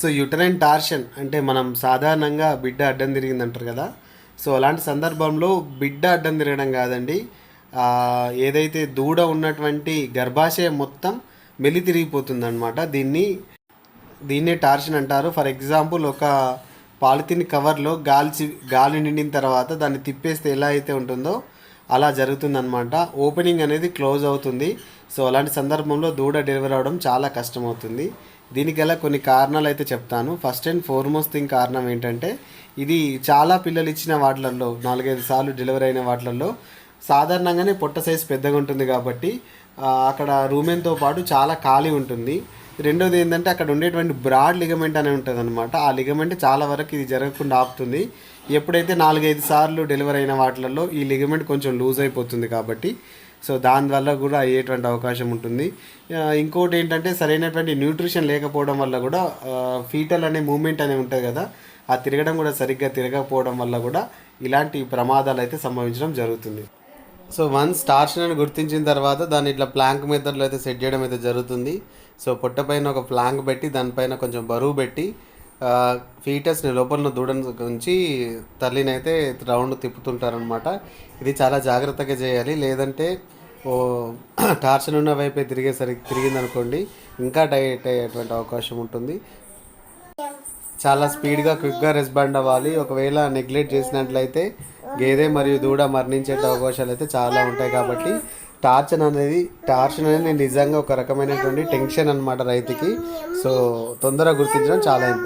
So uterine torsion అంటే మనం సాధారణంగా బిడ్డ అడ్డం తిరిగింది అంటారు కదా. సో అలాంటి సందర్భంలో బిడ్డ అడ్డం తిరగడం కాదండి. ఏదైతే దూడ ఉన్నటువంటి గర్భాశయం మొత్తం మెలి తిరిగిపోతుంది అనమాట దీన్ని దీన్నే టార్షన్ అంటారు. ఫర్ ఎగ్జాంపుల్ ఒక పాలిథిన్ కవర్లో గాలి గాలి నిండిన తర్వాత దాన్ని తిప్పేస్తే ఎలా అయితే ఉంటుందో అలా జరుగుతుందన్నమాట. ఓపెనింగ్ అనేది క్లోజ్ అవుతుంది. సో అలాంటి సందర్భంలో దూడ డెలివరీ అవడం చాలా కష్టమవుతుంది. దీనికి గల కొన్ని కారణాలు అయితే చెప్తాను. ఫస్ట్ అండ్ ఫోర్మోస్ట్ థింగ్ కారణం ఏంటంటే ఇది చాలా పిల్లలు ఇచ్చిన వాటిలలో నాలుగైదు సార్లు డెలివరీ అయిన వాటిలలో సాధారణంగానే పొట్ట సైజ్ పెద్దగా ఉంటుంది కాబట్టి అక్కడ రూమెన్తో పాటు చాలా ఖాళీ ఉంటుంది. రెండోది ఏంటంటే అక్కడ ఉండేటువంటి బ్రాడ్ లిగమెంట్ అనే ఉంటుంది అనమాట ఆ లిగమెంట్ చాలా వరకు ఇది జరగకుండా ఆపుతుంది. ఎప్పుడైతే నాలుగైదు సార్లు డెలివరీ అయిన వాటిలలో ఈ లిగమెంట్ కొంచెం లూజ్ అయిపోతుంది కాబట్టి సో దానివల్ల కూడా అయ్యేటువంటి అవకాశం ఉంటుంది. ఇంకోటి ఏంటంటే సరైనటువంటి న్యూట్రిషన్ లేకపోవడం వల్ల కూడా ఫీటల్ అనే మూమెంట్ అనేది ఉంటుంది కదా ఆ తిరగడం కూడా సరిగ్గా తిరగకపోవడం వల్ల కూడా ఇలాంటి ప్రమాదాలు అయితే సంభవించడం జరుగుతుంది. సో వన్స్ టార్షన్ గుర్తించిన తర్వాత దాన్ని ఇట్లా ప్లాంక్ మెథడ్లో అయితే సెట్ చేయడం అయితే జరుగుతుంది. సో పొట్ట పైన ఒక ప్లాంక్ పెట్టి దానిపైన కొంచెం బరువు పెట్టి ఫీటస్ని లోపల దూడని ఉంచి తల్లినైతే రౌండ్ తిప్పుతుంటారనమాట ఇది చాలా జాగ్రత్తగా చేయాలి. లేదంటే ఓ టార్చర్ ఉన్న వైపే తిరిగేసరికి తిరిగిందనుకోండి ఇంకా డైట్ అయ్యేటువంటి అవకాశం ఉంటుంది. చాలా స్పీడ్గా క్విక్గా రెస్పాండ్ అవ్వాలి. ఒకవేళ నెగ్లెక్ట్ చేసినట్లయితే గేదె మరియు దూడ మరణించే అవకాశాలు అయితే చాలా ఉంటాయి కాబట్టి టార్చన్ అనేది టార్చన్ అనేది నిజంగా ఒక రకమైనటువంటి టెన్షన్ అన్నమాట రైతుకి. సో తొందరగా గుర్తించడం చాలా ఇంపార్టెంట్